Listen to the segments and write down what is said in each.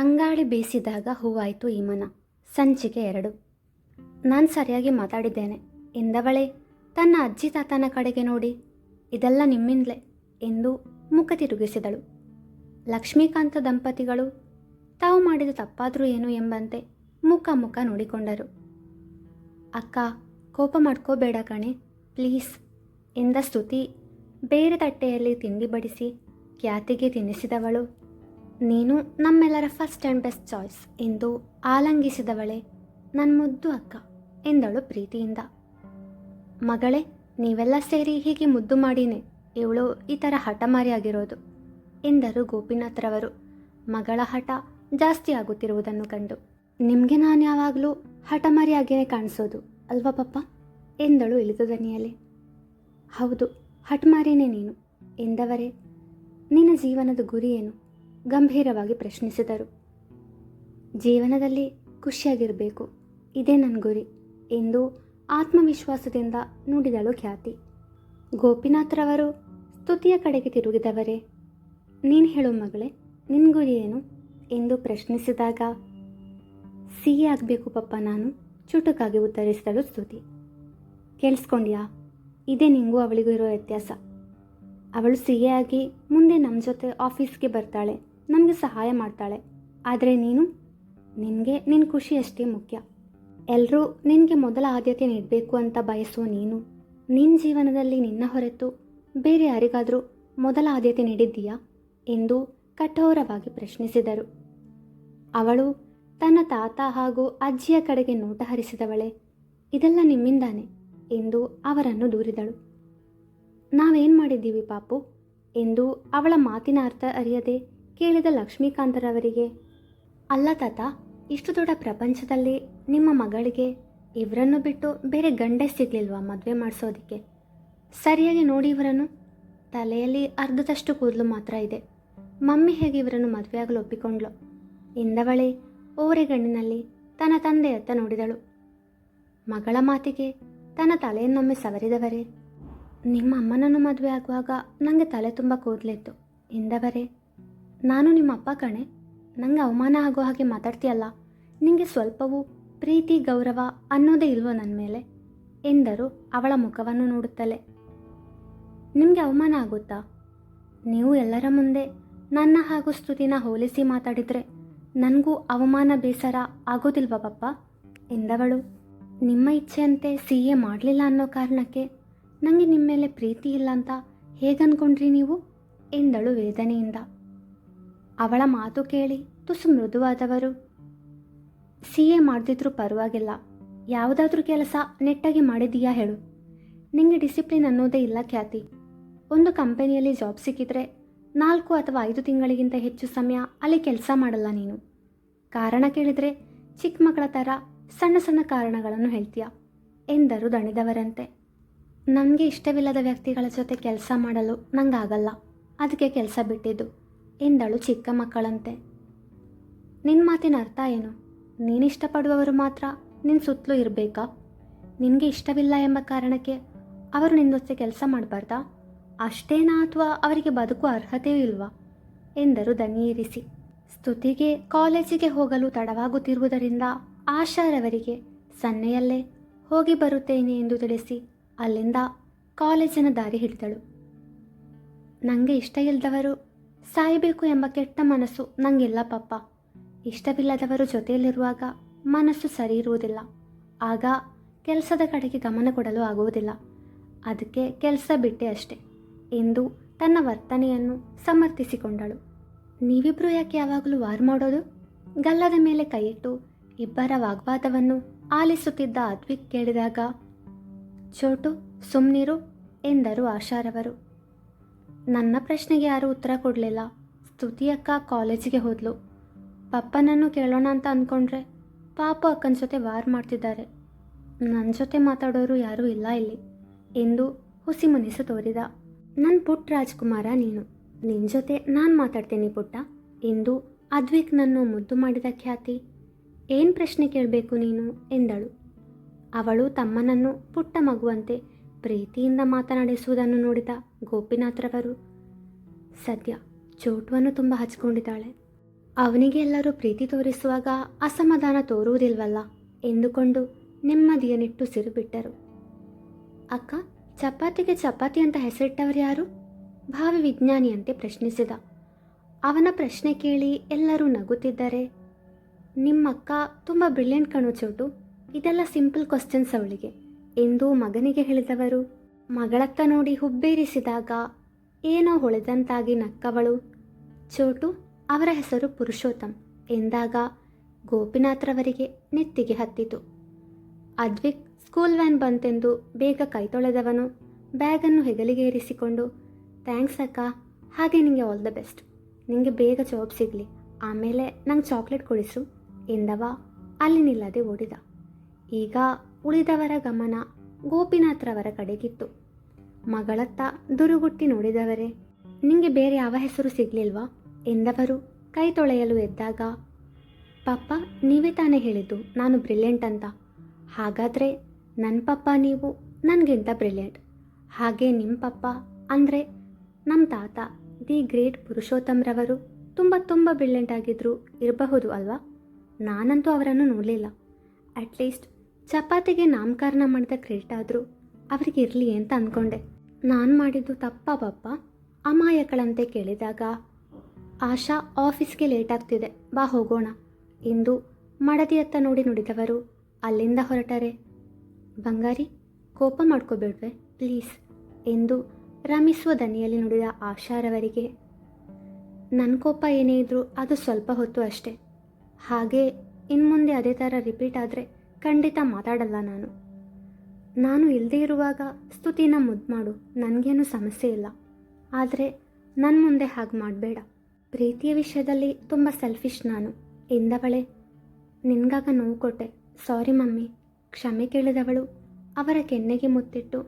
ತಂಗಾಳಿ ಬೀಸಿದಾಗ ಹೂವಾಯಿತು ಈ ಮನ. ಸಂಚಿಕೆ ಎರಡು. ನಾನು ಸರಿಯಾಗಿ ಮಾತಾಡಿದ್ದೇನೆ. ಎಂದವಳೆ, ತನ್ನ ಅಜ್ಜಿ ತಾತನ ಕಡೆಗೆ ನೋಡಿ. ಇದೆಲ್ಲ ನಿಮ್ಮಿಂದಲೇ ಎಂದು ಮುಖ ತಿರುಗಿಸಿದಳು. ಲಕ್ಷ್ಮೀಕಾಂತ ದಂಪತಿಗಳು, ತಾವು ಮಾಡಿದ ತಪ್ಪಾದರೂ ಏನು ಎಂಬಂತೆ ಮುಖ ಮುಖ ನೋಡಿಕೊಂಡರು. ಅಕ್ಕ, ಕೋಪ ಮಾಡ್ಕೋಬೇಡ ಕಣೆ, ಪ್ಲೀಸ್ ಎಂದ ಸ್ತುತಿ ಬೇರೆ ತಟ್ಟೆಯಲ್ಲಿ ತಿಂಡಿ ಬಡಿಸಿ ಖ್ಯಾತಿಗೆ ತಿನ್ನಿಸಿದವಳು. ನೀನು ನಮ್ಮೆಲ್ಲರ ಫಸ್ಟ್ ಆ್ಯಂಡ್ ಬೆಸ್ಟ್ ಚಾಯ್ಸ್ ಎಂದು ಆಲಂಗಿಸಿದವಳೆ ನನ್ನ ಮುದ್ದು ಅಕ್ಕ ಎಂದಳು ಪ್ರೀತಿಯಿಂದ. ಮಗಳೇ, ನೀವೆಲ್ಲ ಸೇರಿ ಹೀಗೆ ಮುದ್ದು ಮಾಡಿನೇ, ಇವಳು ಈ ಥರ ಹಠಮಾರಿಯಾಗಿರೋದು ಎಂದರು ಗೋಪಿನಾಥ್ರವರು. ಮಗಳ ಹಠ ಜಾಸ್ತಿ ಆಗುತ್ತಿರುವುದನ್ನು ಕಂಡು. ನಿಮಗೆ ನಾನು ಯಾವಾಗಲೂ ಹಠಮಾರಿಯಾಗಿಯೇ ಕಾಣಿಸೋದು ಅಲ್ವಾ ಪಪ್ಪ? ಎಂದಳು ಇಳಿದು ದನಿಯಲ್ಲಿ. ಹೌದು, ಹಠಮಾರಿನೇ ನೀನು ಎಂದವರೇ, ನಿನ್ನ ಜೀವನದ ಗುರಿ ಏನು? ಗಂಭೀರವಾಗಿ ಪ್ರಶ್ನಿಸಿದರು. ಜೀವನದಲ್ಲಿ ಖುಷಿಯಾಗಿರಬೇಕು. ಇದೇ ನನ್ನ ಗುರಿ ಎಂದು ಆತ್ಮವಿಶ್ವಾಸದಿಂದ ನುಡಿದಳು ಖ್ಯಾತಿ. ಗೋಪಿನಾಥ್ರವರು ಸ್ತುತಿಯ ಕಡೆಗೆ ತಿರುಗಿದವರೇ. ನೀನು ಹೇಳು ಮಗಳೇ ನಿನ್ನ ಗುರಿ ಏನು? ಎಂದು ಪ್ರಶ್ನಿಸಿದಾಗ, ಸಿಹಿ ಆಗಬೇಕು ಪಪ್ಪ ನಾನು, ಚುಟುಕಾಗಿ ಉತ್ತರಿಸಿದಳು ಸ್ತುತಿ. ಕೇಳಿಸ್ಕೊಂಡ್ಯಾ? ಇದೇ ನಿಂಗೂ ಅವಳಿಗೂ ಇರೋ ವ್ಯತ್ಯಾಸ. ಅವಳು ಸಿ ಎ ಆಗಿ ಮುಂದೆ ನಮ್ಮ ಜೊತೆ ಆಫೀಸ್ಗೆ ಬರ್ತಾಳೆ. ನಮಗೆ ಸಹಾಯ ಮಾಡ್ತಾಳೆ. ಆದರೆ ನೀನು? ನಿನಗೆ ನಿನ್ನ ಖುಷಿ ಅಷ್ಟೇ ಮುಖ್ಯ. ಎಲ್ಲರೂ ನಿನಗೆ ಮೊದಲ ಆದ್ಯತೆ ನೀಡಬೇಕು ಅಂತ ಬಯಸುವ ನೀನು. ನಿನ್ನ ಜೀವನದಲ್ಲಿ ನಿನ್ನ ಹೊರತು ಬೇರೆ ಯಾರಿಗಾದರೂ ಮೊದಲ ಆದ್ಯತೆ ನೀಡಿದ್ದೀಯಾ? ಎಂದು ಕಠೋರವಾಗಿ ಪ್ರಶ್ನಿಸಿದರು. ಅವಳು ತನ್ನ ತಾತ ಹಾಗೂ ಅಜ್ಜಿಯ ಕಡೆಗೆ ನೋಟ ಹರಿಸಿದವಳೆ, ಇದೆಲ್ಲ ನಿಮ್ಮಿಂದಾನೆ ಎಂದು ಅವರನ್ನು ದೂರಿದಳು. ನಾವೇನು ಮಾಡಿದ್ದೀವಿ ಪಾಪು? ಎಂದು ಅವಳ ಮಾತಿನ ಅರ್ಥ ಅರಿಯದೆ ಕೇಳಿದ ಲಕ್ಷ್ಮೀಕಾಂತರವರಿಗೆ, ಅಲ್ಲ ತಾತ, ಇಷ್ಟು ದೊಡ್ಡ ಪ್ರಪಂಚದಲ್ಲಿ ನಿಮ್ಮ ಮಗಳಿಗೆ ಇವರನ್ನು ಬಿಟ್ಟು ಬೇರೆ ಗಂಡೆ ಸಿಗ್ಲಿಲ್ವಾ ಮದುವೆ ಮಾಡಿಸೋದಕ್ಕೆ? ಸರಿಯಾಗಿ ನೋಡಿ ಇವರನ್ನು. ತಲೆಯಲ್ಲಿ ಅರ್ಧದಷ್ಟು ಕೂದಲು ಮಾತ್ರ ಇದೆ. ಮಮ್ಮಿ ಹೇಗೆ ಇವರನ್ನು ಮದುವೆಯಾಗಲು ಒಪ್ಪಿಕೊಂಡ್ಲು ಓರೆ ಓರೆಗಣ್ಣಿನಲ್ಲಿ ತನ್ನ ತಂದೆಯತ್ತ ನೋಡಿದಳು. ಮಗಳ ಮಾತಿಗೆ ತನ್ನ ತಲೆಯನ್ನೊಮ್ಮೆ ಸವರಿದವರೇ. ನಿಮ್ಮ ಅಮ್ಮನನ್ನು ಮದುವೆ ಆಗುವಾಗ ನನಗೆ ತಲೆ ತುಂಬ ಕೂದಲಿತ್ತು. ಎಂದವರೇ ನಾನು ನಿಮ್ಮ ಅಪ್ಪ ಕಣೆ. ನನಗೆ ಅವಮಾನ ಆಗೋ ಹಾಗೆ ಮಾತಾಡ್ತೀಯಲ್ಲ. ನಿಮಗೆ ಸ್ವಲ್ಪವೂ ಪ್ರೀತಿ, ಗೌರವ ಅನ್ನೋದೇ ಇಲ್ವೋ ನನ್ನ ಮೇಲೆ? ಎಂದರು ಅವಳ ಮುಖವನ್ನು ನೋಡುತ್ತಲೇ. ನಿಮಗೆ ಅವಮಾನ ಆಗುತ್ತಾ? ನೀವು ಎಲ್ಲರ ಮುಂದೆ ನನ್ನ ಹಾಗೂ ಸ್ತುತಿನ ಹೋಲಿಸಿ ಮಾತಾಡಿದರೆ ನನಗೂ ಅವಮಾನ, ಬೇಸರ ಆಗೋದಿಲ್ವ ಪಪ್ಪ? ಎಂದವಳು. ನಿಮ್ಮ ಇಚ್ಛೆಯಂತೆ ಸಿ ಎ ಮಾಡಲಿಲ್ಲ ಅನ್ನೋ ಕಾರಣಕ್ಕೆ ನನಗೆ ನಿಮ್ಮ ಮೇಲೆ ಪ್ರೀತಿ ಇಲ್ಲ ಅಂತ ಹೇಗನ್ಕೊಂಡ್ರಿ ನೀವು? ಎಂದಳು ವೇದನೆಯಿಂದ. ಅವಳ ಮಾತು ಕೇಳಿ ತುಸು ಮೃದುವಾದವರು. ಸಿ ಎ ಮಾಡ್ದಿದ್ರೂ ಪರವಾಗಿಲ್ಲ. ಯಾವುದಾದ್ರೂ ಕೆಲಸ ನೆಟ್ಟಾಗಿ ಮಾಡಿದೀಯಾ ಹೇಳು. ನಿಂಗೆ ಡಿಸಿಪ್ಲಿನ್ ಅನ್ನೋದೇ ಇಲ್ಲ ಖ್ಯಾತಿ. ಒಂದು ಕಂಪನಿಯಲ್ಲಿ ಜಾಬ್ ಸಿಕ್ಕಿದ್ರೆ ನಾಲ್ಕು ಅಥವಾ ಐದು ತಿಂಗಳಿಗಿಂತ ಹೆಚ್ಚು ಸಮಯ ಅಲ್ಲಿ ಕೆಲಸ ಮಾಡಲ್ಲ ನೀನು. ಕಾರಣ ಕೇಳಿದರೆ ಚಿಕ್ಕ ಮಕ್ಕಳ ಥರ ಸಣ್ಣ ಸಣ್ಣ ಕಾರಣಗಳನ್ನು ಹೇಳ್ತೀಯ? ಎಂದರು ದಣಿದವರಂತೆ. ನನಗೆ ಇಷ್ಟವಿಲ್ಲದ ವ್ಯಕ್ತಿಗಳ ಜೊತೆ ಕೆಲಸ ಮಾಡಲು ನಂಗಾಗಲ್ಲ ಅದಕ್ಕೆ ಕೆಲಸ ಬಿಟ್ಟಿದ್ದು. ಎಂದಳು ಚಿಕ್ಕ ಮಕ್ಕಳಂತೆ. ನಿನ್ನ ಮಾತಿನ ಅರ್ಥ ಏನು? ನೀನಿಷ್ಟಪಡುವವರು ಮಾತ್ರ ನಿನ್ನ ಸುತ್ತಲೂ ಇರಬೇಕಾ? ನಿನಗೆ ಇಷ್ಟವಿಲ್ಲ ಎಂಬ ಕಾರಣಕ್ಕೆ ಅವರು ನಿನ್ನೊತ್ತೆ ಕೆಲಸ ಮಾಡಬಾರ್ದಾ? ಅಷ್ಟೇನಾ ಅಥವಾ ಅವರಿಗೆ ಬದುಕುವ ಅರ್ಹತೆಯೂ ಇಲ್ವಾ? ಎಂದರು ದನಿಯೇರಿಸಿ ಸ್ತುತಿಗೆ ಕಾಲೇಜಿಗೆ ಹೋಗಲು ತಡವಾಗುತ್ತಿರುವುದರಿಂದ ಆಶಾರವರಿಗೆ ಸನ್ನೆಯಲ್ಲೇ ಹೋಗಿ ಬರುತ್ತೇನೆ ಎಂದು ತಿಳಿಸಿ ಅಲ್ಲಿಂದ ಕಾಲೇಜಿನ ದಾರಿ ಹಿಡಿದಳು. ನನಗೆ ಇಷ್ಟ ಇಲ್ಲದವರು ಸಾಯಬೇಕು ಎಂಬ ಕೆಟ್ಟ ಮನಸ್ಸು ನಂಗಿಲ್ಲ ಪಪ್ಪ ಇಷ್ಟವಿಲ್ಲದವರು ಜೊತೆಯಲ್ಲಿರುವಾಗ ಮನಸ್ಸು ಸರಿ ಇರುವುದಿಲ್ಲ. ಆಗ ಕೆಲಸದ ಕಡೆಗೆ ಗಮನ ಕೊಡಲು ಆಗುವುದಿಲ್ಲ. ಅದಕ್ಕೆ ಕೆಲಸ ಬಿಟ್ಟೆ ಅಷ್ಟೆ. ಎಂದು ತನ್ನ ವರ್ತನೆಯನ್ನು ಸಮರ್ಥಿಸಿಕೊಂಡಳು. ನೀವಿಬ್ಬರು ಯಾಕೆ ಯಾವಾಗಲೂ ವಾರ್ ಮಾಡೋದು? ಗಲ್ಲದ ಮೇಲೆ ಕೈಯಿಟ್ಟು ಇಬ್ಬರ ವಾಗ್ವಾದವನ್ನು ಆಲಿಸುತ್ತಿದ್ದ ಅದ್ವಿಕ್ ಕೇಳಿದಾಗ, ಚೋಟು, ಸುಮ್ನಿರು, ಎಂದರು ಆಶಾರವರು. ನನ್ನ ಪ್ರಶ್ನೆಗೆ ಯಾರೂ ಉತ್ತರ ಕೊಡಲಿಲ್ಲ. ಸ್ತುತಿಯಕ್ಕ ಕಾಲೇಜಿಗೆ ಹೋದ್ಲು. ಪಪ್ಪನನ್ನು ಕೇಳೋಣ ಅಂತ ಅಂದ್ಕೊಂಡ್ರೆ ಪಾಪ ಅಕ್ಕನ ಜೊತೆ ವಾರ್ ಮಾಡ್ತಿದ್ದಾರೆ. ನನ್ನ ಜೊತೆ ಮಾತಾಡೋರು ಯಾರೂ ಇಲ್ಲ ಇಲ್ಲಿ ಎಂದು ಹುಸಿ ಮುನಿಸು ತೋರಿದ. ನನ್ನ ಪುಟ್ಟ ರಾಜ್ಕುಮಾರ ನೀನು. ನಿನ್ನ ಜೊತೆ ನಾನು ಮಾತಾಡ್ತೀನಿ ಪುಟ್ಟ ಎಂದು ಅದ್ವಿಕ್ ನನ್ನು ಮುದ್ದು ಮಾಡಿದ ಖ್ಯಾತಿ. ಏನು ಪ್ರಶ್ನೆ ಕೇಳಬೇಕು ನೀನು ಎಂದಳು. ಅವಳು ತಮ್ಮನನ್ನು ಪುಟ್ಟ ಮಗುವಂತೆ ಪ್ರೀತಿಯಿಂದ ಮಾತನಾಡಿಸುವುದನ್ನು ನೋಡಿದ. ಗೋಪಿನಾಥ್ರವರು ಸದ್ಯ ಚೋಟವನ್ನು ತುಂಬ ಹಚ್ಕೊಂಡಿದ್ದಾಳೆ. ಅವನಿಗೆ ಎಲ್ಲರೂ ಪ್ರೀತಿ ತೋರಿಸುವಾಗ ಅಸಮಾಧಾನ ತೋರುವುದಿಲ್ವಲ್ಲ ಎಂದುಕೊಂಡು ನೆಮ್ಮದಿಯನ್ನಿಟ್ಟು ಸಿರುಬಿಟ್ಟರು ಅಕ್ಕ, ಚಪಾತಿಗೆ ಚಪಾತಿ ಅಂತ ಹೆಸರಿಟ್ಟವರು ಯಾರು? ಭಾವಿ ವಿಜ್ಞಾನಿಯಂತೆ ಪ್ರಶ್ನಿಸಿದ. ಅವನ ಪ್ರಶ್ನೆ ಕೇಳಿ ಎಲ್ಲರೂ ನಗುತ್ತಿದ್ದಾರೆ, ನಿಮ್ಮಕ್ಕ ತುಂಬ ಬ್ರಿಲಿಯಂಟ್ ಕಣೋ ಚೋಟು, ಇದೆಲ್ಲ ಸಿಂಪಲ್ ಕ್ವಶನ್ಸ್ ಅವಳಿಗೆ, ಎಂದು ಮಗನಿಗೆ ಹೇಳಿದವರು. ಮಗಳತ್ತ ನೋಡಿ ಹುಬ್ಬೇರಿಸಿದಾಗ ಏನೋ ಹೊಳೆದಂತಾಗಿ ನಕ್ಕವಳು. ಚೋಟು ಅವರ ಹೆಸರು ಪುರುಷೋತ್ತಮ್ ಎಂದಾಗ ಗೋಪಿನಾಥ್ರವರಿಗೆ ನೆತ್ತಿಗೆ ಹತ್ತಿತು. ಅದ್ವಿಕ್ ಸ್ಕೂಲ್ ವ್ಯಾನ್ ಬಂತೆಂದು ಬೇಗ ಕೈ ತೊಳೆದವನು, ಬ್ಯಾಗನ್ನು ಹೆಗಲಿಗೆ ಇರಿಸಿಕೊಂಡು, ಥ್ಯಾಂಕ್ಸ್ ಅಕ್ಕ, ಹಾಗೆ ನಿಮಗೆ ಆಲ್ ದ ಬೆಸ್ಟ್ ನಿಮಗೆ ಬೇಗ ಜಾಬ್ ಸಿಗಲಿ, ಆಮೇಲೆ ನಂಗೆ ಚಾಕ್ಲೇಟ್ ಕೊಡಿಸು, ಎಂದವ ಅಲ್ಲಿ ನಿಲ್ಲದೆ ಓಡಿದ. ಈಗ ಉಳಿದವರ ಗಮನ ಗೋಪಿನಾಥ್ರವರ ಕಡೆಗಿತ್ತು. ಮಗಳತ್ತ ದುರುಗುಟ್ಟಿ ನೋಡಿದವರೇ? ನಿಮಗೆ ಬೇರೆ ಯಾವ ಹೆಸರು ಸಿಗಲಿಲ್ವಾ? ಎಂದವರು ಕೈ ತೊಳೆಯಲು ಎದ್ದಾಗ, ಪಪ್ಪ, ನೀವೇ ತಾನೇ ಹೇಳಿದ್ದು, ನಾನು ಬ್ರಿಲಿಯಂಟ್ ಅಂತ. ಹಾಗಾದರೆ ನನ್ನ ಪಪ್ಪ ನೀವು, ನನಗಿಂತ ಬ್ರಿಲಿಯಂಟ್. ಹಾಗೆ ನಿಮ್ಮ ಪಪ್ಪ ಅಂದರೆ ನಮ್ಮ ತಾತ, ದಿ ಗ್ರೇಟ್ ಪುರುಷೋತ್ತಮ್ರವರು ತುಂಬ ತುಂಬ ಬ್ರಿಲಿಯಂಟ್ ಆಗಿದ್ರು ಇರಬಹುದು ಅಲ್ವಾ? ನಾನಂತೂ ಅವರನ್ನು ನೋಡಲಿಲ್ಲ. ಅಟ್ಲೀಸ್ಟ್ ಚಪಾತಿಗೆ ನಾಮಕರಣ ಮಾಡಿದ ಕ್ರೆಡಿಟ್ ಆದರೂ ಅವರಿಗೆ ಇರಲಿ ಅಂತ ಅಂದ್ಕೊಂಡೆ ನಾನು ಮಾಡಿದ್ದು ತಪ್ಪ ಪಪ್ಪ ಅಮಾಯಕಳಂತೆ ಕೇಳಿದಾಗ, ಆಶಾ ಆಫೀಸ್ಗೆ ಲೇಟ್ ಆಗ್ತಿದೆ ಬಾ ಹೋಗೋಣ. ಎಂದು ಮಡದಿಯತ್ತ ನೋಡಿ ನುಡಿದವರು ಅಲ್ಲಿಂದ ಹೊರಟರೆ. ಬಂಗಾರಿ, ಕೋಪ ಮಾಡ್ಕೋಬೇಡ್ವೆ, ಪ್ಲೀಸ್, ಎಂದು ರಮಿಸುವ ದನಿಯಲ್ಲಿ ನುಡಿದ ಆಶಾರವರಿಗೆ. ನನ್ನ ಕೋಪ ಏನೇ ಇದ್ದರೂ ಅದು ಸ್ವಲ್ಪ ಹೊತ್ತು ಅಷ್ಟೇ. ಹಾಗೆ ಇನ್ಮುಂದೆ ಅದೇ ಥರ ರಿಪೀಟ್ ಆದರೆ ಖಂಡಿತ ಮಾತಾಡಲ್ಲ ನಾನು. ನಾನು ಇಲ್ಲದೇ ಇರುವಾಗ ಸ್ತುತಿನ ಮುದ್ದು ಮಾಡು. ನನಗೇನು ಸಮಸ್ಯೆ ಇಲ್ಲ. ಆದರೆ ನನ್ನ ಮುಂದೆ ಹಾಗೆ ಮಾಡಬೇಡ. ಪ್ರೀತಿಯ ವಿಷಯದಲ್ಲಿ ತುಂಬ ಸೆಲ್ಫಿಶ್ ನಾನು. ಎಂದವಳೆ ನಿನ್ಗಾಗ ನೋವು ಕೊಟ್ಟೆ. Sorry mummy. ಕ್ಷಮೆ ಕೇಳಿದವಳು. ಅವರ ಕೆನ್ನೆಗೆ ಮುತ್ತಿಟ್ಟು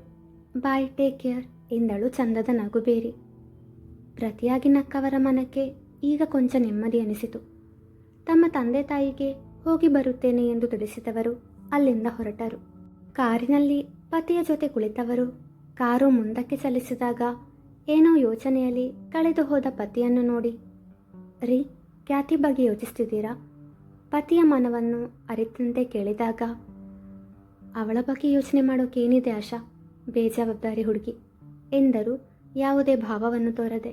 ಬಾಯ್ ಟೇಕ್ ಕೇರ್ ಎಂದಳು ಚಂದದ ನಗುಬೇರಿ. ಪ್ರತಿಯಾಗಿ ನಕ್ಕವರ ಮನಕ್ಕೆ ಈಗ ಕೊಂಚ ನೆಮ್ಮದಿ ಅನಿಸಿತು. ತಮ್ಮ ತಂದೆ ತಾಯಿಗೆ ಹೋಗಿ ಬರುತ್ತೇನೆ ಎಂದು ತಿಳಿಸಿದವರು ಅಲ್ಲಿಂದ ಹೊರಟರು. ಕಾರಿನಲ್ಲಿ ಪತಿಯ ಜೊತೆ ಕುಳಿತವರು ಕಾರು ಮುಂದಕ್ಕೆ ಚಲಿಸಿದಾಗ ಏನೋ ಯೋಚನೆಯಲ್ಲಿ ಕಳೆದು ಹೋದ ಪತಿಯನ್ನು ನೋಡಿ, ರೀ, ಖ್ಯಾತಿ ಬಗ್ಗೆ ಯೋಚಿಸ್ತಿದ್ದೀರಾ? ಪತಿಯ ಮನವನ್ನು ಅರಿತಂತೆ ಕೇಳಿದಾಗ, ಅವಳ ಬಗ್ಗೆ ಯೋಚನೆ ಮಾಡೋಕೇನಿದೆ ಆಶಾ? ಬೇಜವಾಬ್ದಾರಿ ಹುಡುಗಿ. ಎಂದರು ಯಾವುದೇ ಭಾವವನ್ನು ತೋರದೆ.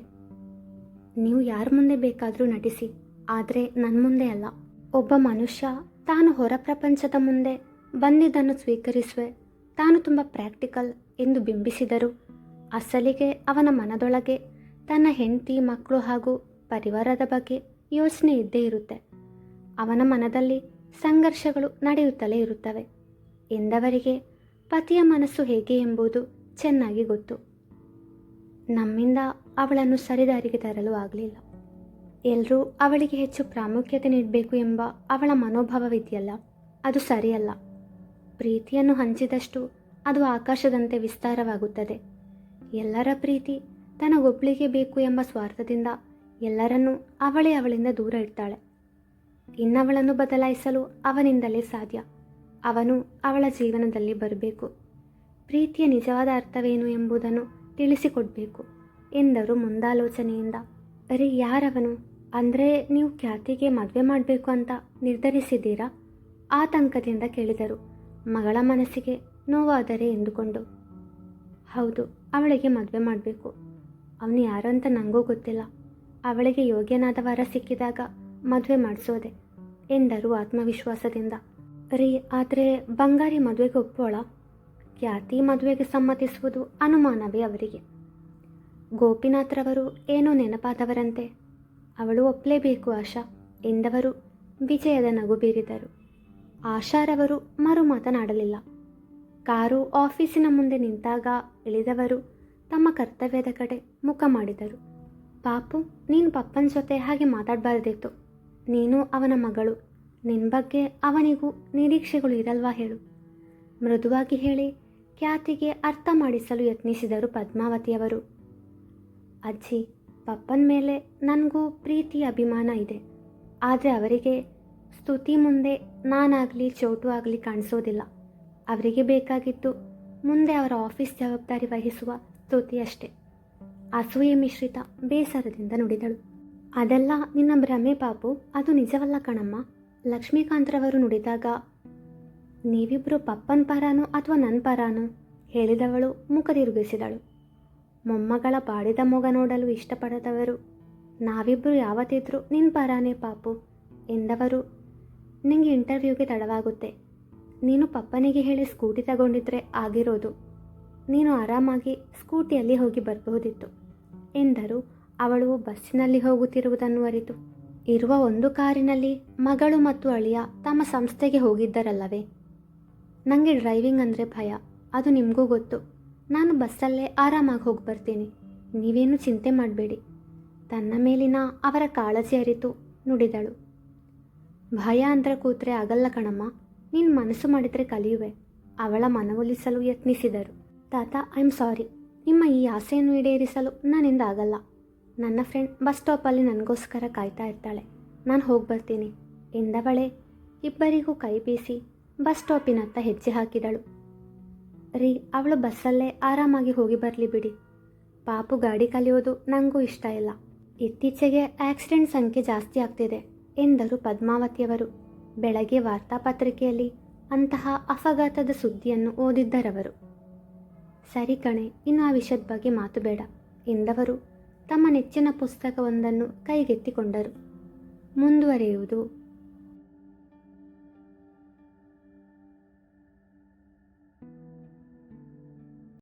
ನೀವು ಯಾರ ಮುಂದೆ ಬೇಕಾದರೂ ನಟಿಸಿ, ಆದರೆ ನನ್ನ ಮುಂದೆ ಅಲ್ಲ. ಒಬ್ಬ ಮನುಷ್ಯ ತಾನು ಹೊರ ಪ್ರಪಂಚದ ಮುಂದೆ ಬಂದಿದ್ದನ್ನು ಸ್ವೀಕರಿಸುವೆ. ತಾನು ತುಂಬ ಪ್ರಾಕ್ಟಿಕಲ್ ಎಂದು ಬಿಂಬಿಸಿದರು. ಅಸಲಿಗೆ ಅವನ ಮನದೊಳಗೆ ತನ್ನ ಹೆಂಡತಿ, ಮಕ್ಕಳು ಹಾಗೂ ಪರಿವಾರದ ಬಗ್ಗೆ ಯೋಚನೆ ಇದ್ದೇ ಇರುತ್ತೆ. ಅವನ ಮನದಲ್ಲಿ ಸಂಘರ್ಷಗಳು ನಡೆಯುತ್ತಲೇ ಇರುತ್ತವೆ. ಎಂದವರಿಗೆ ಪತಿಯ ಮನಸ್ಸು ಹೇಗೆ ಎಂಬುದು ಚೆನ್ನಾಗಿ ಗೊತ್ತು. ನಮ್ಮಿಂದ ಅವಳನ್ನು ಸರಿದಾರಿಗೆ ತರಲು ಆಗಲಿಲ್ಲ. ಎಲ್ಲರೂ ಅವಳಿಗೆ ಹೆಚ್ಚು ಪ್ರಾಮುಖ್ಯತೆ ನೀಡಬೇಕು ಎಂಬ ಅವಳ ಮನೋಭಾವವಿದೆಯಲ್ಲ, ಅದು ಸರಿಯಲ್ಲ. ಪ್ರೀತಿಯನ್ನು ಹಂಚಿದಷ್ಟು ಅದು ಆಕಾಶದಂತೆ ವಿಸ್ತಾರವಾಗುತ್ತದೆ. ಎಲ್ಲರ ಪ್ರೀತಿ ತನಗೊಬ್ಬಳಿಗೆ ಬೇಕು ಎಂಬ ಸ್ವಾರ್ಥದಿಂದ ಎಲ್ಲರನ್ನೂ ಅವಳೇ ಅವಳಿಂದ ದೂರ ಇಡ್ತಾಳೆ. ಇನ್ನವಳನ್ನು ಬದಲಾಯಿಸಲು ಅವನಿಂದಲೇ ಸಾಧ್ಯ. ಅವನು ಅವಳ ಜೀವನದಲ್ಲಿ ಬರಬೇಕು. ಪ್ರೀತಿಯ ನಿಜವಾದ ಅರ್ಥವೇನು ಎಂಬುದನ್ನು ತಿಳಿಸಿಕೊಡಬೇಕು ಎಂದರು ಮುಂದಾಲೋಚನೆಯಿಂದ. ಅರೆ, ಯಾರವನು? ಅಂದರೆ ನೀವು ಖ್ಯಾತಿಗೆ ಮದುವೆ ಮಾಡಬೇಕು ಅಂತ ನಿರ್ಧರಿಸಿದ್ದೀರಾ? ಆತಂಕದಿಂದ ಕೇಳಿದರು. ಮಗಳ ಮನಸ್ಸಿಗೆ ನೋವಾದರೆ ಎಂದುಕೊಂಡು. ಹೌದು, ಅವಳಿಗೆ ಮದುವೆ ಮಾಡಬೇಕು. ಅವನು ಯಾರು ಅಂತ ನನಗೂ ಗೊತ್ತಿಲ್ಲ. ಅವಳಿಗೆ ಯೋಗ್ಯನಾದ ವರ ಸಿಕ್ಕಿದಾಗ ಮದುವೆ ಮಾಡಿಸೋದೆ ಎಂದರು ಆತ್ಮವಿಶ್ವಾಸದಿಂದ. ರೀ, ಆದರೆ ಬಂಗಾರಿ ಮದುವೆಗೆ ಒಪ್ಪೋಳ ಖ್ಯಾತಿ ಮದುವೆಗೆ ಸಮ್ಮತಿಸುವುದು ಅನುಮಾನವೇ ಅವರಿಗೆ. ಗೋಪಿನಾಥ್ರವರು ಏನೋ ನೆನಪಾದವರಂತೆ. ಅವಳು ಒಪ್ಪಲೇಬೇಕು ಆಶಾ ಎಂದವರು ವಿಜಯದ ನಗು ಬೀರಿದರು. ಆಶಾರವರು ಮರು ಮಾತನಾಡಲಿಲ್ಲ. ಕಾರು ಆಫೀಸಿನ ಮುಂದೆ ನಿಂತಾಗ ಇಳಿದವರು ತಮ್ಮ ಕರ್ತವ್ಯದ ಕಡೆ ಮುಖ ಮಾಡಿದರು. ಪಾಪು, ನೀನು ಪಪ್ಪನ ಜೊತೆ ಹಾಗೆ ಮಾತಾಡಬಾರ್ದಿತ್ತು. ನೀನು ಅವನ ಮಗಳು. ನಿನ್ನ ಬಗ್ಗೆ ಅವನಿಗೂ ನಿರೀಕ್ಷೆಗಳು ಇರಲ್ವಾ ಹೇಳು. ಮೃದುವಾಗಿ ಹೇಳಿ ಖ್ಯಾತಿಗೆ ಅರ್ಥ ಮಾಡಿಸಲು ಯತ್ನಿಸಿದರು ಪದ್ಮಾವತಿಯವರು. ಅಜ್ಜಿ, ಪಪ್ಪನ ಮೇಲೆ ನನಗೂ ಪ್ರೀತಿ ಅಭಿಮಾನ ಇದೆ. ಆದರೆ ಅವರಿಗೆ ಸ್ತುತಿ ಮುಂದೆ ನಾನಾಗಲಿ ಚೌಟು ಆಗಲಿ ಕಾಣಿಸೋದಿಲ್ಲ. ಅವರಿಗೆ ಬೇಕಾಗಿತ್ತು ಮುಂದೆ ಅವರ ಆಫೀಸ್ ಜವಾಬ್ದಾರಿ ವಹಿಸುವ ಸ್ತುತಿ ಅಷ್ಟೇ. ಅಸೂಯೆ ಮಿಶ್ರಿತ ಬೇಸರದಿಂದ ನುಡಿದಳು. ಅದೆಲ್ಲ ನಿನ್ನ ಭ್ರಮೆ ಪಾಪು. ಅದು ನಿಜವಲ್ಲ ಕಣಮ್ಮ. ಲಕ್ಷ್ಮೀಕಾಂತ್ರವರು ನುಡಿದಾಗ ನೀವಿಬ್ಬರು ಪಪ್ಪನ ಪರಾನು ಅಥವಾ ನನ್ನ ಪರಾನು? ಹೇಳಿದವಳು ಮುಖ ತಿರುಗಿಸಿದಳು ಮೊಮ್ಮಗಳ ಬಾಡಿದ ಮೊಗ ನೋಡಲು ಇಷ್ಟಪಡದವರು ನಾವಿಬ್ಬರು ಯಾವತ್ತಿದ್ರೂ ನಿನ್ನ ಪರಾನೇ ಪಾಪು ಎಂದವರು ನಿಂಗೆ ಇಂಟರ್ವ್ಯೂಗೆ ತಡವಾಗುತ್ತೆ. ನೀನು ಪಪ್ಪನಿಗೆ ಹೇಳಿ ಸ್ಕೂಟಿ ತಗೊಂಡಿದ್ರೆ ಆಗಿರೋದು. ನೀನು ಆರಾಮಾಗಿ ಸ್ಕೂಟಿಯಲ್ಲಿ ಹೋಗಿ ಬರಬಹುದಿತ್ತು ಎಂದರು, ಅವಳು ಬಸ್ಸಿನಲ್ಲಿ ಹೋಗುತ್ತಿರುವುದನ್ನು ಅರಿತು. ಇರುವ ಒಂದು ಕಾರಿನಲ್ಲಿ ಮಗಳು ಮತ್ತು ಅಳಿಯ ತಮ್ಮ ಸಂಸ್ಥೆಗೆ ಹೋಗಿದ್ದರಲ್ಲವೇ? ನನಗೆ ಡ್ರೈವಿಂಗ್ ಅಂದರೆ ಭಯ. ಅದು ನಿಮಗೂ ಗೊತ್ತು. ನಾನು ಬಸ್ಸಲ್ಲೇ ಆರಾಮಾಗಿ ಹೋಗಿ ಬರ್ತೀನಿ. ನೀವೇನು ಚಿಂತೆ ಮಾಡಬೇಡಿ. ತನ್ನ ಮೇಲಿನ ಅವರ ಕಾಳಜಿ ಅರಿತು ನುಡಿದಳು. ಭಯ ಅಂದರೆ ಕೂತ್ರೆ ಆಗಲ್ಲ ಕಣಮ್ಮ. ನೀನು ಮನಸ್ಸು ಮಾಡಿದರೆ ಕಲಿಯುವೆ. ಅವಳ ಮನವೊಲಿಸಲು ಯತ್ನಿಸಿದರು. ತಾತ ಐ ಆಮ್ ಸಾರಿ ನಿಮ್ಮ ಈ ಆಸೆಯನ್ನು ಈಡೇರಿಸಲು ನಾನಿಂದ ಆಗಲ್ಲ. ನನ್ನ ಫ್ರೆಂಡ್ ಬಸ್ ಸ್ಟಾಪಲ್ಲಿ ನನಗೋಸ್ಕರ ಕಾಯ್ತಾ ಇರ್ತಾಳೆ. ನಾನು ಹೋಗಿ ಬರ್ತೀನಿ. ಎಂದವಳೆ ಇಬ್ಬರಿಗೂ ಕೈ ಬೀಸಿ ಬಸ್ ಸ್ಟಾಪಿನತ್ತ ಹೆಜ್ಜೆ ಹಾಕಿದಳು. ರೀ, ಅವಳು ಬಸ್ಸಲ್ಲೇ ಆರಾಮಾಗಿ ಹೋಗಿ ಬರಲಿ ಬಿಡಿ. ಪಾಪು ಗಾಡಿ ಕಲಿಯೋದು ನನಗೂ ಇಷ್ಟ ಇಲ್ಲ. ಇತ್ತೀಚೆಗೆ ಆಕ್ಸಿಡೆಂಟ್ ಸಂಖ್ಯೆ ಜಾಸ್ತಿ ಆಗ್ತಿದೆ. ಎಂದರು ಪದ್ಮಾವತಿಯವರು. ಬೆಳಗ್ಗೆ ವಾರ್ತಾಪತ್ರಿಕೆಯಲ್ಲಿ ಅಂತಹ ಅಪಘಾತದ ಸುದ್ದಿಯನ್ನು ಓದಿದ್ದರವರು. ಸರಿ ಕಣೆ, ಇನ್ನು ಆ ವಿಷಯದ ಬಗ್ಗೆ ಮಾತು ಬೇಡ, ಎಂದವರು ತಮ್ಮ ನೆಚ್ಚಿನ ಪುಸ್ತಕವೊಂದನ್ನು ಕೈಗೆತ್ತಿಕೊಂಡರು. ಮುಂದುವರಿಯುವುದು